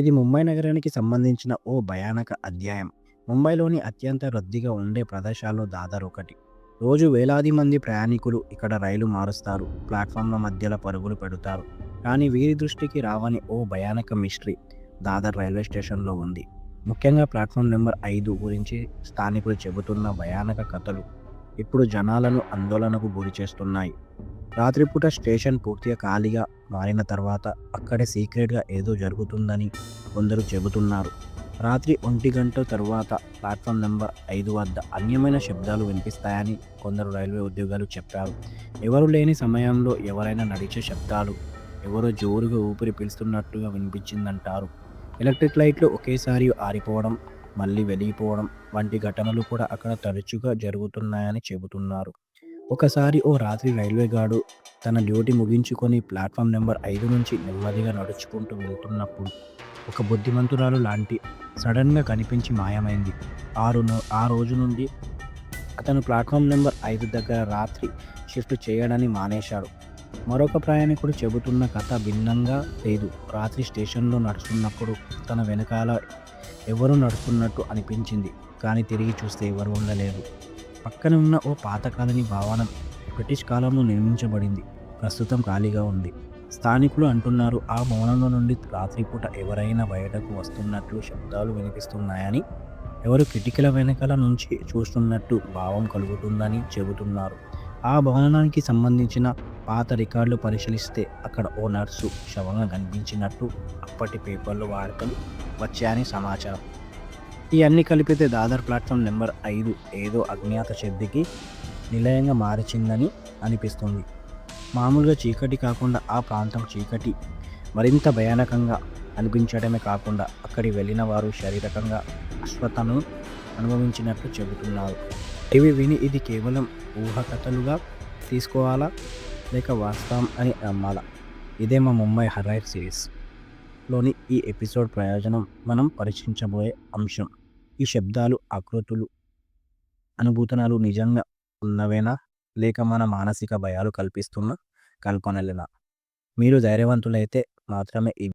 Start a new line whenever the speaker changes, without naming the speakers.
ఇది ముంబై నగరానికి సంబంధించిన ఓ భయానక అధ్యాయం. ముంబైలోని అత్యంత రద్దీగా ఉండే ప్రదేశాల్లో దాదర్ ఒకటి. రోజు వేలాది మంది ప్రయాణికులు ఇక్కడ రైలు మారుస్తారు, ప్లాట్ఫామ్ల మధ్యలో పరుగులు పెడతారు. కానీ వీరి దృష్టికి రావని ఓ భయానక మిస్టరీ దాదర్ రైల్వే స్టేషన్లో ఉంది. ముఖ్యంగా ప్లాట్ఫామ్ నెంబర్ ఐదు గురించి స్థానికులు చెబుతున్న భయానక కథలు ఇప్పుడు జనాలను ఆందోళనకు గురి చేస్తున్నాయి రాత్రిపూట స్టేషన్ పూర్తిగా ఖాళీగా మారిన తర్వాత అక్కడే సీక్రెట్గా ఏదో జరుగుతుందని కొందరు చెబుతున్నారు. రాత్రి ఒంటి గంట తరువాత ప్లాట్ఫామ్ నెంబర్ ఐదు వద్ద అన్యమైన శబ్దాలు వినిపిస్తాయని కొందరు రైల్వే ఉద్యోగాలు చెప్పారు. ఎవరు లేని సమయంలో ఎవరైనా నడిచే శబ్దాలు, ఎవరో జోరుగా ఊపిరి పీలుస్తున్నట్టుగా వినిపించిందంటారు. ఎలక్ట్రిక్ లైట్లు ఒకేసారి ఆరిపోవడం, మళ్ళీ వెలిగిపోవడం వంటి ఘటనలు కూడా అక్కడ తరచుగా జరుగుతున్నాయని చెబుతున్నారు. ఒకసారి ఓ రాత్రి రైల్వే గార్డు తన డ్యూటీ ముగించుకొని ప్లాట్ఫామ్ నెంబర్ ఐదు నుంచి నెమ్మదిగా నడుచుకుంటూ వెళ్తున్నప్పుడు ఒక బుద్ధిమంతురాలు లాంటి సడన్గా కనిపించి మాయమైంది. ఆ రోజు నుండి అతను ప్లాట్ఫామ్ నెంబర్ ఐదు దగ్గర రాత్రి షిఫ్ట్ చేయడాన్ని మానేశాడు. మరొక ప్రయాణికుడు చెబుతున్న కథ భిన్నంగా లేదు. రాత్రి స్టేషన్లో నడుస్తున్నప్పుడు తన వెనకాల ఎవరు నడుస్తున్నట్టు అనిపించింది. కానీ తిరిగి చూస్తే ఎవరు ఉండలేదు. పక్కనే ఉన్న ఓ పాతకాలనీ భవనం బ్రిటిష్ కాలంలో నిర్మించబడింది. ప్రస్తుతం ఖాళీగా ఉంది. స్థానికులు అంటున్నారు ఆ భవనంలో నుండి రాత్రిపూట ఎవరైనా బయటకు వస్తున్నట్లు శబ్దాలు వినిపిస్తున్నాయని, ఎవరు కిటికల వెనకాల నుంచి చూస్తున్నట్టు భావం కలుగుతుందని చెబుతున్నారు. ఆ భవనానికి సంబంధించిన పాత రికార్డులు పరిశీలిస్తే అక్కడ ఓ నర్సు శవంగా కనిపించినట్టు అప్పటి పేపర్లు వార్తలు వచ్చాయని సమాచారం. ఈ కలిపితే దాదర్ ప్లాట్ఫామ్ నెంబర్ ఐదు ఏదో అజ్ఞాత శబ్దికి నిలయంగా మారిచిందని అనిపిస్తుంది. మామూలుగా చీకటి కాకుండా ఆ ప్రాంతం చీకటి మరింత భయానకంగా అనిపించడమే కాకుండా అక్కడి వెళ్ళిన వారు శారీరకంగా అశ్వతను అనుభవించినట్లు చెబుతున్నారు. ఇవి విని ఇది కేవలం ఊహకథలుగా తీసుకోవాలా లేక వాస్తవం అని నమ్మాలా? ఇదే మా ముంబై హర్రైర్ సిరీస్ లోని ఈ ఎపిసోడ్ ప్రయోజనం మనం పరీక్షించబోయే అంశం. ఈ శబ్దాలు, ఆకృతులు, అనుభూతనాలు నిజంగా ఉన్నవేనా లేక మన మానసిక భయాలు కల్పిస్తున్న కల్పనలేనా? మీరు ధైర్యవంతులైతే మాత్రమే ఈ